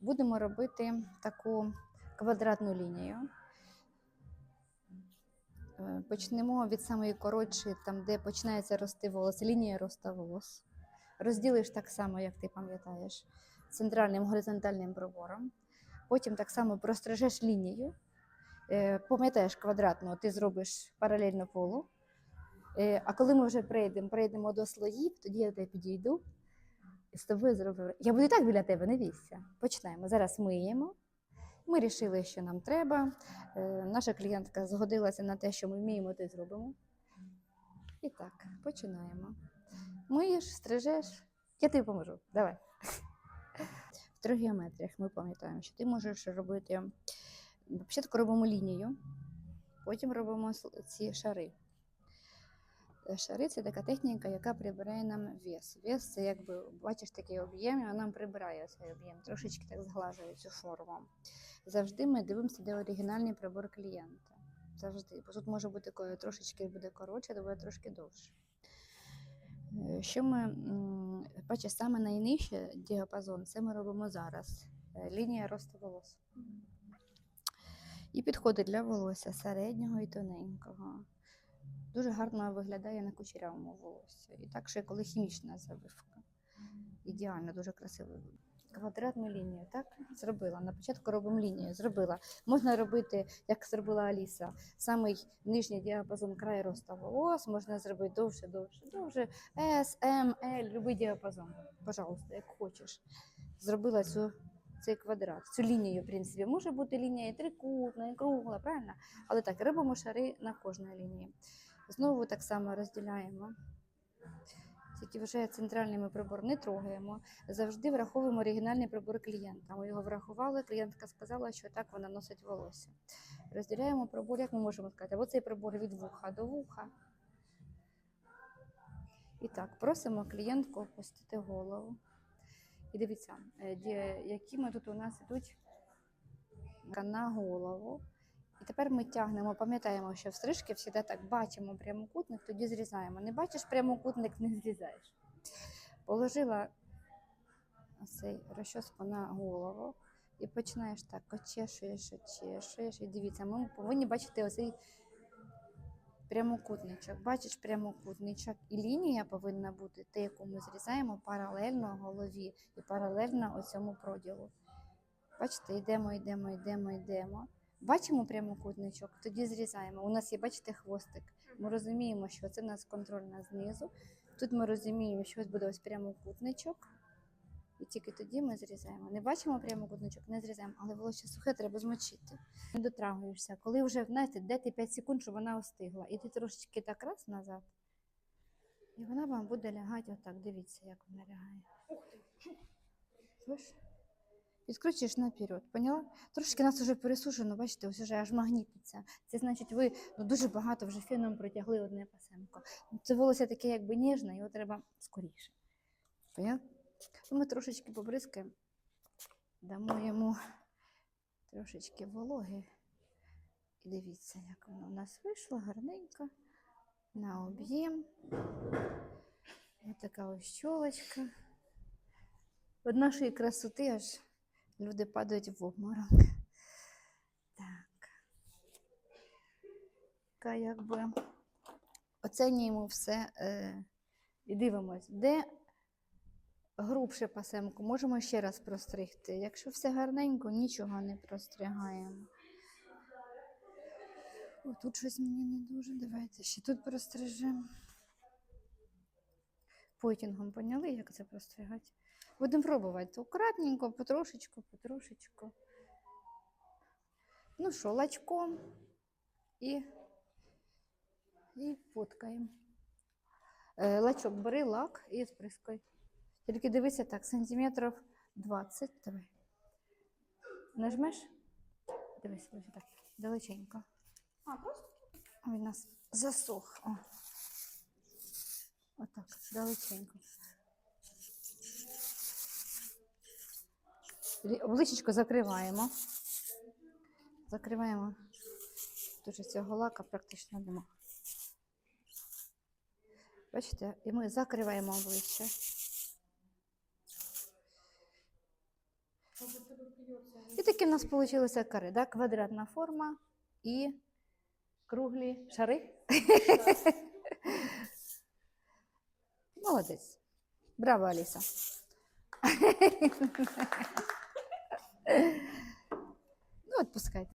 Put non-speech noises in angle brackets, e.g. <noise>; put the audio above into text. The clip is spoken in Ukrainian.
Будемо робити таку квадратну лінію. Е, Почнемо від самої коротшої, там, де починається рости волос, лінія росту волос. Розділиш так само, як ти пам'ятаєш, центральним горизонтальним пробором. Потім так само прострижеш лінію. Е, Пам'ятаєш квадратну, ти зробиш паралельно полу. Е, А коли ми вже прийдемо, прийдемо до слоїв, тоді я тебе підійду з тобою зроблю. Я буду і так біля тебе, не війся. Починаємо. Зараз миємо. Ми вирішили, що нам треба. Е, Наша клієнтка згодилася на те, що ми вміємо, то зробимо. І так, починаємо. Миєш, стрижеш. Я тобі поможу. Давай. В тригеометріях ми пам'ятаємо, що ти можеш робити. Спочатку робимо лінію, потім робимо ці шари. Шари це така техніка, яка прибирає нам вес. Вес це якби бачиш такий об'єм, і вона нам прибирає цей об'єм, трошечки так зглажує цю форму. Завжди ми дивимося, де оригінальний прибор клієнта. Завжди. Бо тут може бути трошечки буде коротше, то буде трошки довше. Е, Що ми бачиш, саме найнижче діапазон, це ми робимо зараз. Е, Лінія росту волос. І підходить для волосся середнього і тоненького. Дуже гарно виглядає на кучерявому волосі. І так ще коли хімічна завивка. Ідеально, дуже красиво. Квадратну лінію, так? Зробила. На початку робимо лінію. Зробила. Можна робити, як зробила Аліса, самий нижній діапазон край росту волос, можна зробити довше, довше, довше. S, M, L, любий діапазон. Пожалуйста, як хочеш. Зробила цю, цей квадрат, цю лінію, в принципі. Може бути лінія і трикутна, і кругла, правильно? Але так, робимо шари на кожній лінії. Знову так само розділяємо. Тільки вже центральний ми прибор не трогаємо. Завжди враховуємо оригінальний прибор клієнта. Ми його врахували, клієнтка сказала, що так вона носить волосся. Розділяємо прибор, як ми можемо сказати, або цей прибор від вуха до вуха. І так, просимо клієнтку опустити голову. І дивіться, е, які ми тут у нас ідуть на голову. І тепер ми тягнемо, пам'ятаємо, що в стрижки завжди так бачимо прямокутник, тоді зрізаємо. Не бачиш прямокутник, не зрізаєш. Положила цей розчоску на голову і починаєш так, очешуєш, очешуєш. І дивіться, ми повинні бачити оцей прямокутничок. Бачиш прямокутничок, і лінія повинна бути, те, яку ми зрізаємо, паралельно голові і паралельно оцьому проділу. Бачите, йдемо, йдемо, йдемо, йдемо. Бачимо прямокутничок, тоді зрізаємо. У нас є, бачите, хвостик. Ми розуміємо, що це в нас контрольна знизу. Тут ми розуміємо, що ось буде ось прямокутничок. І тільки тоді ми зрізаємо. Не бачимо прямокутничок, не зрізаємо, але волосся сухе треба змочити. Не дотрагуєшся. Коли вже, знаєте, ти 5 секунд, щоб вона остигла. І ти трошечки так раз назад. І вона вам буде лягати отак. Дивіться, як вона лягає. Слышь? Підкручуєш наперед, поняла? Трошки нас вже пересушено, бачите, ось вже аж магнітиться. Це значить, ви ну, дуже багато вже феном протягли одне пасемко. Це волосся таке якби ніжне, його треба скоріше. Поняла? Ну, Ми трошечки побризкаємо, дамо йому трошечки вологи. І дивіться, як воно у нас вийшло гарненько, на об'єм. Ось така ось щолочка. Від нашої красоти аж люди падають в обморок. Так. Така якби оцінюємо все е, і дивимось, де грубше пасемку, можемо ще раз простригти. Якщо все гарненько, нічого не простригаємо. О, тут щось мені не дуже. Давайте ще тут прострижемо. Потінгом поняли, як це простригати? Будемо пробувати. Акуратненько, потрошечку, потрошечку. Ну що, лачком і, і фоткаємо. Е, лачок бери лак і сприскай. Тільки дивися так, сантиметрів 20. Давай. Нажмеш? Дивись, дивись так. Далеченько. А, просто? Ой, у нас засох. О. Отак, далеченько. Обличчячко закриваємо. Закриваємо. Дуже цього лака практично нема. Бачите, і ми закриваємо обличчя. І таке в нас вийшло каре, да? квадратна форма і круглі шари. Молодець. Браво, Аліса. <laughs> Ну, відпускайте.